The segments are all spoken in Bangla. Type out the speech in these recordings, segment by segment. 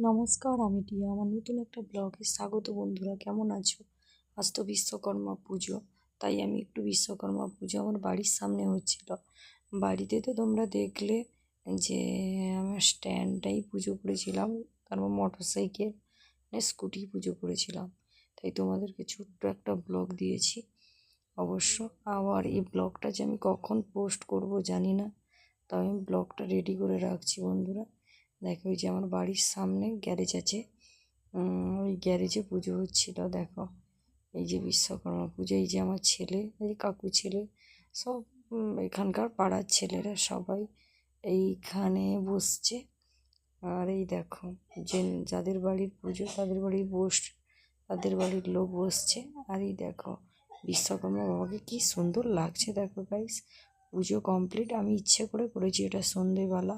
নমস্কার, আমি টিয়া আমার নতুন একটা ব্লগে স্বাগত বন্ধুরা। কেমন আছো? আজ তো বিশ্বকর্মা পুজো, তাই আমি একটু বিশ্বকর্মা পুজো আমার বাড়ির সামনে হচ্ছিল। বাড়িতে তো তোমরা দেখলে যে আমার স্ট্যান্ডটাই পুজো করেছিলাম, তারপর মোটর সাইকেল মানে স্কুটি পুজো করেছিলাম। তাই তোমাদেরকে ছোট্ট একটা ব্লগ দিয়েছি। অবশ্য আবার এই ব্লগটা যে আমি কখন পোস্ট করব জানি না তাই আমি ব্লগটা রেডি করে রাখছি বন্ধুরা। দেখো ওই যে আমার বাড়ির সামনে গ্যারেজ আছে। ওই গ্যারেজে পুজো হচ্ছিল, দেখো। এই যে বিশ্বকর্মা পুজো, এই যে আমার ছেলে, এই কাকু ছেলে, সব এখানকার পাড়ার ছেলেরা সবাই এইখানে বসছে। আর এই দেখো, যে যাদের বাড়ির পুজো, তাদের বাড়ির বস তাদের বাড়ির লোক বসছে। আর এই দেখো, বিশ্বকর্মা বাবাকে কি সুন্দর লাগছে, দেখো গাইস পুজো কমপ্লিট আমি ইচ্ছে করে করেছি এটা সন্ধেবেলা।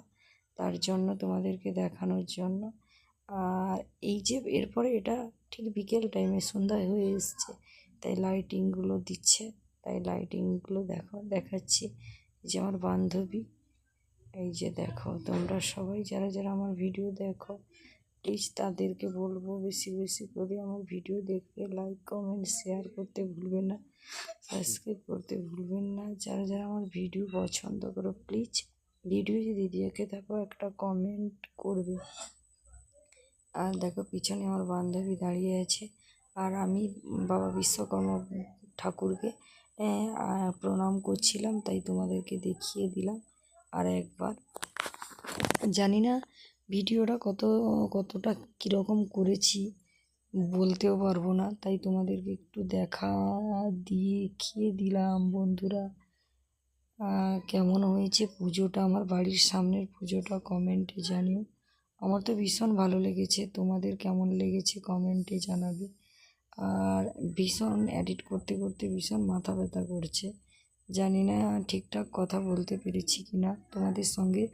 তার জন্য তোমাদেরকে দেখানোর জন্য। আর এই যে এরপরে এটা ঠিক বিকেল টাইমে সন্ধ্যায় হয়ে এসছে, তাই লাইটিংগুলো দিচ্ছে, তাই লাইটিংগুলো দেখো, দেখাচ্ছি। যে আমার বান্ধবী, এই যে দেখো, তোমরা সবাই যারা যারা আমার ভিডিও দেখো প্লিজ তাদেরকে বলব বেশি বেশি করে আমার ভিডিও দেখবে লাইক কমেন্ট শেয়ার করতে ভুলবেন না সাবস্ক্রাইব করতে ভুলবেন না। যারা যারা আমার ভিডিও পছন্দ করো প্লিজ ভিডিও যদি দেখে থাকো একটা কমেন্ট করবে। আর দেখো পিছনে আমার বান্ধবী দাঁড়িয়ে আছে। আর আমি বাবা বিশ্বকর্মা ঠাকুরকে আহ, প্রণাম করছিলাম তাই তোমাদেরকে দেখিয়ে দিলাম আর একবার। জানি না ভিডিওটা কত কতটা কীরকম করেছি বলতেও পারব না। তাই তোমাদেরকে একটু দেখা দিয়ে দেখিয়ে দিলাম বন্ধুরা। কেমন হয়েছে পুজোটা? আমার বাড়ির সামনের পুজোটা কমেন্টে জানিও। আমার তো ভীষণ ভালো লেগেছে। তোমাদের কেমন লেগেছে কমেন্টে জানাবে। আর ভীষণ এডিট করতে করতে ভীষণ মাথা ব্যথা করছে। জানি না ঠিকঠাক কথা বলতে পেরেছি কি না তোমাদের সঙ্গে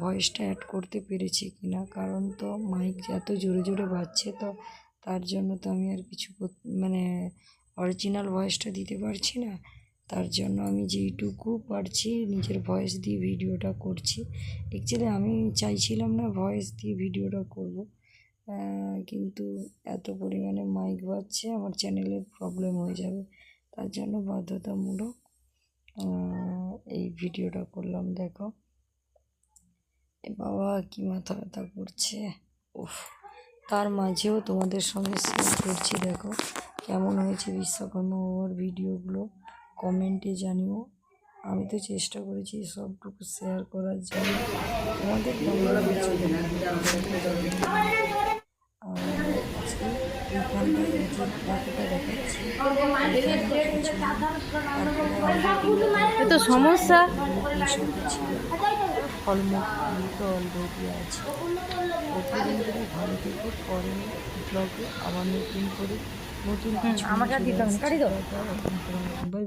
ভয়েসটা অ্যাড করতে পেরেছি কি না কারণ তো মাইক এত জোরে জোরে বাজছে তো তার জন্য তো আমি আর কিছু মানে অরিজিনাল ভয়েসটা দিতে পারছি না। তার জন্য আমি যেইটুকু পারছি নিজের ভয়েস দিয়ে ভিডিওটা করছি। অ্যাকচুয়ালি আমি চাইছিলাম না ভয়েস দিয়ে ভিডিওটা করব কিন্তু এত পরিমাণে মাইক বাজছে, আমার চ্যানেলের প্রবলেম হয়ে যাবে। তার জন্য বাধ্যতামূলক এই ভিডিওটা করলাম, দেখো। এ বাবা, কি মাথা ব্যথা করছে। উফ, তার মাঝেও তোমাদের সঙ্গে শেয়ার করছি, দেখো। কেমন হয়েছে বিশ্বকর্মা ভিডিওগুলো কমেন্টে জানিও। আমি তো চেষ্টা করেছি সবটুকু শেয়ার করার জন্য। তোমাদের এ তো সমস্যা। ফলমূল তো অলরেডি আছে। প্রতিদিন করে ভালো থেকে পরে ব্লগে আবার নতুন করে নতুন কিছু আমাকে